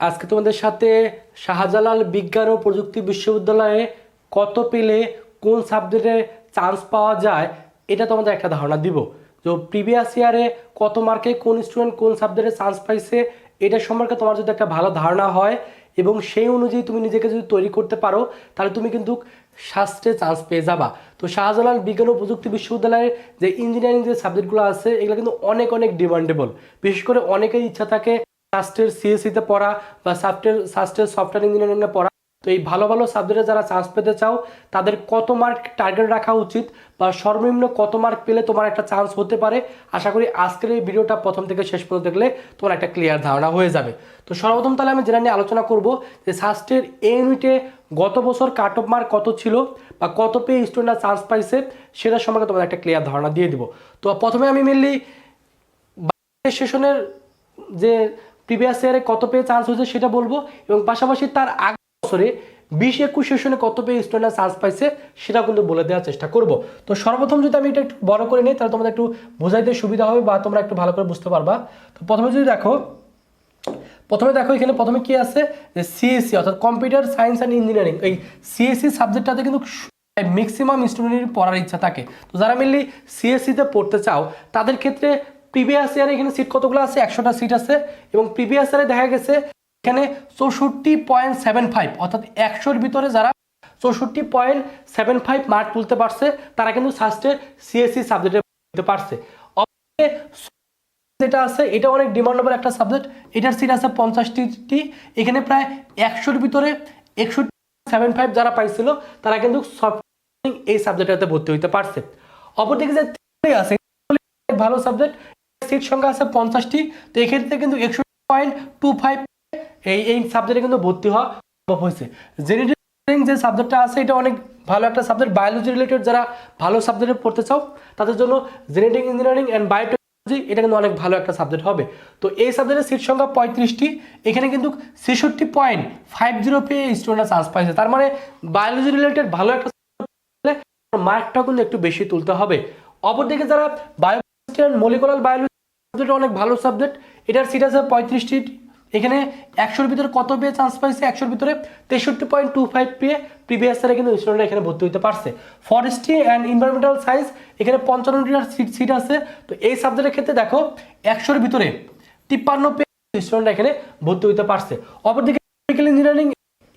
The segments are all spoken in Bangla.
আজকে তোমাদের সাথে শাহজালাল বিজ্ঞান ও প্রযুক্তি বিশ্ববিদ্যালয়ে কত পেলে কোন সাবজেক্টে চান্স পাওয়া যায়, এটা তোমাদের একটা ধারণা দিব। তো প্রিভিয়াস ইয়ারে কত মার্কে কোন স্টুডেন্ট কোন সাবজেক্টে চান্স পাইছে, এটা সম্পর্কে তোমার যদি একটা ভালো ধারণা হয় এবং সেই অনুযায়ী তুমি নিজেকে যদি তৈরি করতে পারো, তাহলে তুমি কিন্তু শাস্ত্রে চান্স পেয়ে যাবা। তো শাহজালাল বিজ্ঞান ও প্রযুক্তি বিশ্ববিদ্যালয়ের যে ইঞ্জিনিয়ারিং যে সাবজেক্টগুলো আছে, এগুলো কিন্তু অনেক অনেক ডিমান্ডেবল বিশেষ করে অনেকের ইচ্ছা থাকে সাস্টের সিএসসিতে পড়া বা সাফটের সাস্টের সফটওয়্যার ইঞ্জিনিয়ারিংয়ে পড়া। তো এই ভালো ভালো সাবজেক্টে যারা চান্স পেতে চাও, তাদের কত মার্ক টার্গেট রাখা উচিত বা সর্বনিম্ন কত মার্ক পেলে তোমার একটা চান্স হতে পারে? আশা করি আজকের এই ভিডিওটা প্রথম থেকে শেষ পর্যন্ত দেখলে তোমার একটা ক্লিয়ার ধারণা হয়ে যাবে। তো সর্বপ্রথম তাহলে আমি যেটা নিয়ে আলোচনা করব যে সাস্টের এ ইউনিটে গত বছর কাট অফ মার্ক কত ছিল বা কত পেয়ে স্টুডেন্টরা চান্স পাইছে, সেটা সম্পর্কে তোমাদের একটা ক্লিয়ার ধারণা দিয়ে দিব। তো প্রথমে আমি মেনলি সেশনের যে প্রিভিয়াস ইয়ারে কত পেয়ে চান্স হয়েছে সেটা বলব এবং পাশাপাশি তার আগ বছরে বিশ একুশ সেশনে কত পেয়ে স্টুডেন্টরা চান্স পাইছে সেটা কিন্তু বলে দেওয়ার চেষ্টা করব। তো সর্বপ্রথম যদি আমি এটা একটু বড় করে নিই, তাহলে তোমাদের একটু বোঝাইতে সুবিধা হবে বা তোমরা একটু ভালো করে বুঝতে পারবা। তো প্রথমে যদি দেখো, প্রথমে দেখো এখানে প্রথমে কি আছে? যে সিএসসি অর্থাৎ কম্পিউটার সায়েন্স অ্যান্ড ইঞ্জিনিয়ারিং এই সিএসসি সাবজেক্টটাতে কিন্তু ম্যাক্সিমাম স্টুডেন্টের পড়ার ইচ্ছা থাকে। তো যারা মেনলি সিএসসিতে পড়তে চাও, তাদের ক্ষেত্রে প্রিভিয়াস ইয়ারে এখানে সিট কতগুলো আছে? একশোটা সিট আছে। এবং প্রিভিয়াস ইয়ারে দেখা গেছে এখানে চৌষট্টি পয়েন্ট সেভেন ফাইভ অর্থাৎ একশোর ভিতরে যারা চৌষট্টি পয়েন্ট সেভেন ফাইভ মার্ক তুলতে পারছে, তারা কিন্তু সাস্টের সিএসসি সাবজেক্টে দিতে পারছে। যেটা আছে, এটা অনেক ডিমান্ডেবল একটা সাবজেক্ট এটার সিট আছে পঞ্চাশটি, এখানে প্রায় একশোর ভিতরে একষট্টি সেভেন ফাইভ যারা পাইছিল, তারা কিন্তু সফটওয়্যার এই সাবজেক্টটাতে ভর্তি হইতে পারছে। অপরদিকে যে আছে ভালো সাবজেক্ট সিট সংখ্যা আছে পঞ্চাশটি। তো এক্ষেত্রে কিন্তু একষট্টি পয়েন্ট টু ফাইভ এই এই সাবজেক্টে কিন্তু ভর্তি হওয়া সম্ভব হয়েছে। জেনেটিক যে সাবজেক্টটা আছে, এটা অনেক ভালো একটা সাবজেক্ট বায়োলজি রিলেটেড যারা ভালো সাবজেক্টে পড়তে চাও, তাদের জন্য জেনেটিক ইঞ্জিনিয়ারিং অ্যান্ড বায়োটেকনোলজি এটা কিন্তু অনেক ভালো একটা সাবজেক্ট হবে। তো এই সাবজেক্টের সিট সংখ্যা পঁয়ত্রিশটি। এখানে কিন্তু ছেষট্টি পয়েন্ট ফাইভ জিরো পেয়ে স্টুডেন্টরা চান্স পাইছে। তার মানে বায়োলজি রিলেটেড ভালো একটা মার্কটাও কিন্তু একটু বেশি তুলতে হবে। অপরদিকে যারা বায়ো মলিকুলার বায়োলজি সাবজেক্ট অনেক ভালো সাবজেক্ট এটার সিট আছে পঁয়ত্রিশটি এখানে একশোর ভিতরে কত পেয়ে চান্স পাইছে? একশোর ভিতরে তেষট্টি পয়েন্ট টু ফাইভ পেয়ে প্রিভিয়াস ইয়ারে কিন্তু স্টুডেন্টরা এখানে ভর্তি হতে পারছে। ফরেস্ট্রি অ্যান্ড এনভায়রনমেন্টাল সায়েন্স এখানে পঞ্চান্নটি সিট সিট আছে। তো এই সাবজেক্টের ক্ষেত্রে দেখো, একশোর ভিতরে তিপ্পান্ন পেয়ে স্টুডেন্টরা এখানে ভর্তি হতে পারছে। অপরদিকে কেমিক্যাল ইঞ্জিনিয়ারিং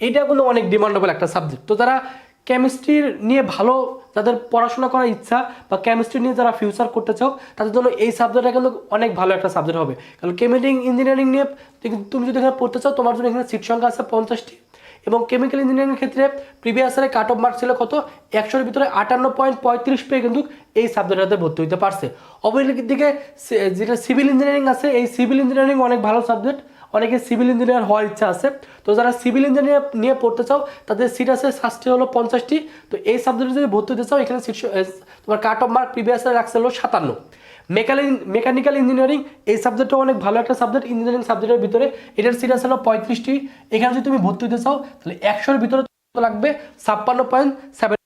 এটা কিন্তু অনেক ডিমান্ডেবল একটা সাবজেক্ট তো যারা কেমিস্ট্রির নিয়ে ভালো যাদের পড়াশোনা করার ইচ্ছা বা কেমিস্ট্রি নিয়ে যারা ফিউচার করতে চাও, তাদের জন্য এই সাবজেক্টটা কিন্তু অনেক ভালো একটা সাবজেক্ট হবে। কারণ কেমিক্যাল ইঞ্জিনিয়ারিং নিয়ে তুমি যদি এখানে পড়তে চাও, তোমার জন্য এখানে সিট সংখ্যা আছে পঞ্চাশটি। এবং কেমিক্যাল ইঞ্জিনিয়ারিং ক্ষেত্রে প্রিভিয়াস ইয়ারে কাট অফ মার্ক ছিল কত? একশোর ভিতরে আটান্ন পয়েন্ট পঁয়ত্রিশ পেয়ে কিন্তু এই সাবজেক্টটাতে ভর্তি হতে পারছে। অপরদিকে যেটা সিভিল ইঞ্জিনিয়ারিং আছে, এই সিভিল ইঞ্জিনিয়ারিং অনেক ভালো সাবজেক্ট অনেকে সিভিল ইঞ্জিনিয়ার হওয়ার ইচ্ছা আছে। তো যারা সিভিল ইঞ্জিনিয়ার নিয়ে পড়তে চাও, তাদের সিট আছে সাতটি হলো পঞ্চাশটি। তো এই সাবজেক্টে যদি ভর্তি হতে চাও, এখানে সিট তোমার কাট অফ মার্ক প্রিভিয়াস রাখছে হলো সাতান্ন। মেকানিক মেকানিক্যাল ইঞ্জিনিয়ারিং এই সাবজেক্টটা অনেক ভালো একটা সাবজেক্ট ইঞ্জিনিয়ারিং সাবজেক্টের ভিতরে। এটার সিট আছে হলো পঁয়ত্রিশটি। এখানে যদি তুমি ভর্তি হতে চাও, তাহলে একশোর ভিতরে লাগবে ছাপ্পান্ন পয়েন্ট সেভেন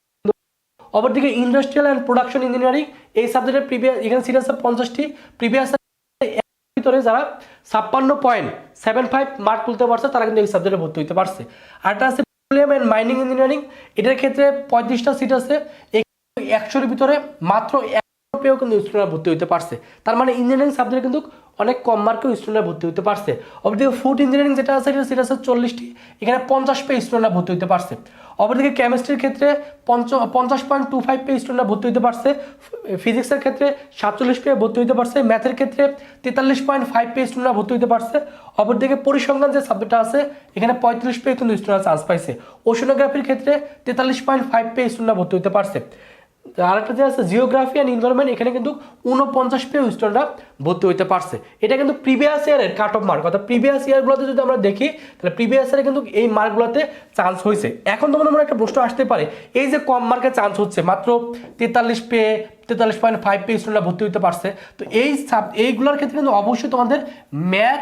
অপরদিকে ইন্ডাস্ট্রিয়াল অ্যান্ড প্রোডাকশন ইঞ্জিনিয়ারিং এই সাবজেক্টের প্রিভিয়াস এখানে সিট আছে পঞ্চাশটি। প্রিভিয়াস ভিতরে যারা ছাপ্পান্ন পয়েন্ট সেভেন ফাইভ মার্ক তুলতে পারছে, তারা কিন্তু এই সাবজেক্টে ভর্তি হতে পারছে। আরটা আছে পেট্রোলিয়াম অ্যান্ড মাইনিং ইঞ্জিনিয়ারিং এটার ক্ষেত্রে পঁয়ত্রিশটা সিট আছে একশোর ভিতরে মাত্র পেয়েও কিন্তু স্টুডেন্টরা ভর্তি হতে পারছে। তার মানে ইঞ্জিনিয়ারিং সাবজেক্ট কিন্তু অনেক কম মার্কেও স্টুডেন্টরা ভর্তি হতে পারছে। অপরদিকে ফুড ইঞ্জিনিয়ারিং যেটা আছে সেটা আছে চল্লিশটি। এখানে পঞ্চাশ পেয়ে স্টুডেন্টরা ভর্তি হতে পারছে। অপরদিকে কেমিস্ট্রির ক্ষেত্রে পঞ্চ, পঞ্চাশ পয়েন্ট টু ফাইভ পেয়ে স্টুডেন্টরা ভর্তি হতে পারছে। ফিজিক্সের ক্ষেত্রে সাতচল্লিশ পেয়ে ভর্তি হতে পারছে। ম্যাথের ক্ষেত্রে তেতাল্লিশ পয়েন্ট ফাইভ পেয়ে স্টুডেন্টরা ভর্তি হতে পারছে। অপরদিকে পরিসংখ্যান যে সাবজেক্টটা আছে, এখানে পঁয়ত্রিশ পেয়ে কিন্তু স্টুডেন্টরা চান্স পাইছে। ওশনোগ্রাফির ক্ষেত্রে তেতাল্লিশ পয়েন্ট ফাইভ পেয়ে স্টুডেন্টরা ভর্তি হতে পারছে। আরেকটা যে আছে জিওগ্রাফি অ্যান্ড ইনভারনমেন্ট এখানে কিন্তু উনপঞ্চাশ পেয়ে স্টুডেন্টরা ভর্তি হইতে পারছে। এটা কিন্তু প্রিভিয়াস ইয়ারের কাট অফ মার্ক অর্থাৎ প্রিভিয়াস ইয়ারগুলোতে যদি আমরা দেখি, তাহলে প্রিভিয়াস ইয়ারে কিন্তু এই মার্কগুলোতে চান্স হয়েছে এখন তোমাদের মনে একটা প্রশ্ন আসতে পারে, এই যে কম মার্কে চান্স হচ্ছে, মাত্র তেতাল্লিশ পেয়ে তেতাল্লিশ পয়েন্ট ফাইভ পেয়ে স্টুডেন্টরা ভর্তি হতে পারছে, তো এই সাব এইগুলোর ক্ষেত্রে কিন্তু অবশ্যই তোমাদের math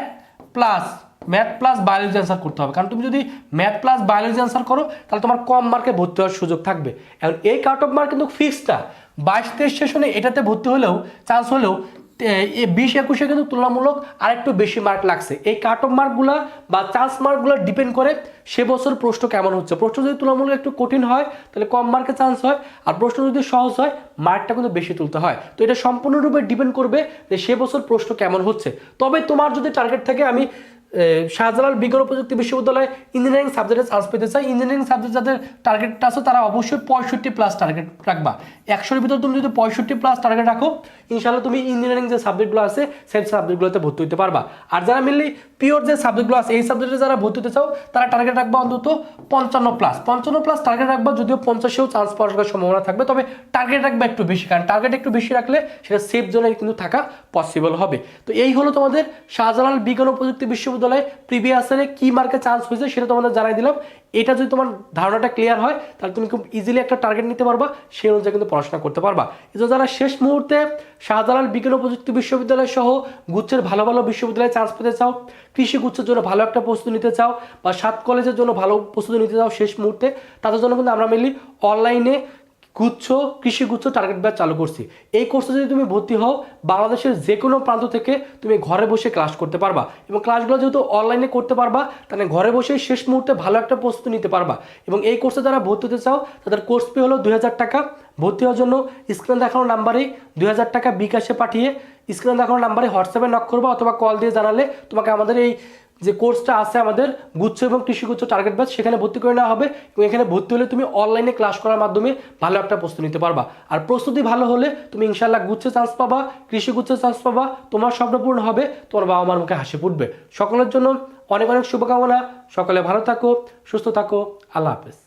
plus math plus biology answer করতে হবে। কারণ তুমি যদি ম্যাথ প্লাস বায়োলজি অ্যান্সার করো, তাহলে তোমার কম মার্কে ভর্তি হওয়ার সুযোগ থাকবে। এখন এই কাট অফ মার্ক কিন্তু ফিক্সডটা বাইশ তেইশ সেশনে এটাতে ভর্তি হলেও চান্স হলেও বিশ একুশে কিন্তু তুলনামূলক আরেকটু বেশি মার্ক লাগছে। এই কাট অফ মার্কগুলো বা চান্স মার্কগুলো ডিপেন্ড করে সে বছর প্রশ্ন কেমন হচ্ছে। প্রশ্ন যদি তুলনামূলক একটু কঠিন হয়, তাহলে কম মার্কে চান্স হয়। আর প্রশ্ন যদি সহজ হয় মার্কটা কিন্তু বেশি তুলতে হয়। তো এটা সম্পূর্ণরূপে ডিপেন্ড করবে যে সে বছর প্রশ্ন কেমন হচ্ছে। তবে তোমার যদি টার্গেট থাকে, আমি শাহজালাল বিজ্ঞান প্রযুক্তি বিশ্ববিদ্যালয়ে ইঞ্জিনিয়ারিং সাবজেক্টে চান্স পেতে চাই ইঞ্জিনিয়ারিং সাবজেক্ট যাদের টার্গেটটা আছে, তারা অবশ্যই পঁয়ষট্টি প্লাস টার্গেট রাখবা। একশোর ভিতরে তুমি যদি পঁয়ষট্টি প্লাস টার্গেট রাখো ইনশাল্লাহ তুমি ইঞ্জিনিয়ারিং যে সাবজেক্টগুলো আছে, সেই সাবজেক্টগুলোতে ভর্তি হতে পারবা। আর যারা মেনলি পিওর যে সাবজেক্টগুলো আছে, এই সাবজেক্টে যারা ভর্তি হতে চাও, তারা টার্গেট রাখবা অন্তত পঞ্চান্ন প্লাস পঞ্চান্ন প্লাস টার্গেট রাখবা, যদিও পঞ্চাশেও চান্স পাওয়ার সম্ভাবনা থাকবে, তবে টার্গেট রাখবে একটু বেশি, কারণ টার্গেট একটু বেশি রাখলে সেটা সেফ জোনে কিন্তু থাকা পসিবল হবে। তো এই হলো তোমাদের শাহজালাল বিজ্ঞান প্রযুক্তি বিশ্ববিদ্যালয়ে প্রিভিয়াস ইয়ারে কি মার্কে চান্স হয়েছে সেটা তোমাদের জানাই দিলাম। এটা যদি তোমার ধারণাটা ক্লিয়ার হয়, তাহলে তুমি খুব ইজিলি একটা টার্গেট নিতে পারবা, সেই অনুযায়ী কিন্তু পড়াশোনা করতে পারবা। এছাড়া যারা শেষ মুহূর্তে শাহজালাল বিজ্ঞান প্রযুক্তি বিশ্ববিদ্যালয় সহ গুচ্ছের ভালো ভালো বিশ্ববিদ্যালয়ে চান্স পেতে চাও, কৃষি গুচ্ছের জন্য ভালো একটা প্রস্তুতি নিতে চাও, বা সাত কলেজের জন্য ভালো প্রস্তুতি নিতে চাও শেষ মুহূর্তে, তাদের জন্য কিন্তু আমরা মেনলি অনলাইনে গুচ্ছ, কৃষি গুচ্ছ টার্গেট ব্যাচ চালু করছি। এই কোর্সে যদি তুমি ভর্তি হও, বাংলাদেশের যে কোনো প্রান্ত থেকে তুমি ঘরে বসে ক্লাস করতে পারবা এবং ক্লাসগুলো যেহেতু অনলাইনে করতে পারবা, তাহলে ঘরে বসেই শেষ মুহূর্তে ভালো একটা প্রস্তুতি নিতে পারবা। এবং এই কোর্সে যারা ভর্তি হতে চাও, তাদের কোর্স ফি হলো দুই হাজার টাকা। ভর্তি হওয়ার জন্য স্ক্রিন দেখানো নাম্বারেই দুই টাকা বিকাশে পাঠিয়ে স্ক্রিন দেখানো নাম্বারে হোয়াটসঅ্যাপে নক করবা অথবা কল দিয়ে জানালে তোমাকে আমাদের এই যে কোর্সটা আছে আমাদের গুচ্ছ এবং কৃষিগুচ্ছ টার্গেট ব্যাচ সেখানে ভর্তি করে নেওয়া হবে এবং এখানে ভর্তি হলে তুমি অনলাইনে ক্লাস করার মাধ্যমে ভালো একটা প্রস্তুতি নিতে পারবা। আর প্রস্তুতি ভালো হলে তুমি ইনশাল্লাহ গুচ্ছে চান্স পাবা কৃষিগুচ্ছে চান্স পাবা, তোমার স্বপ্ন পূর্ণ হবে, তোমার বাবা মার মুখে হাসি ফুটবে। সকলের জন্য অনেক অনেক শুভকামনা, সকলে ভালো থাকো, সুস্থ থাকো, আল্লাহ হাফেজ।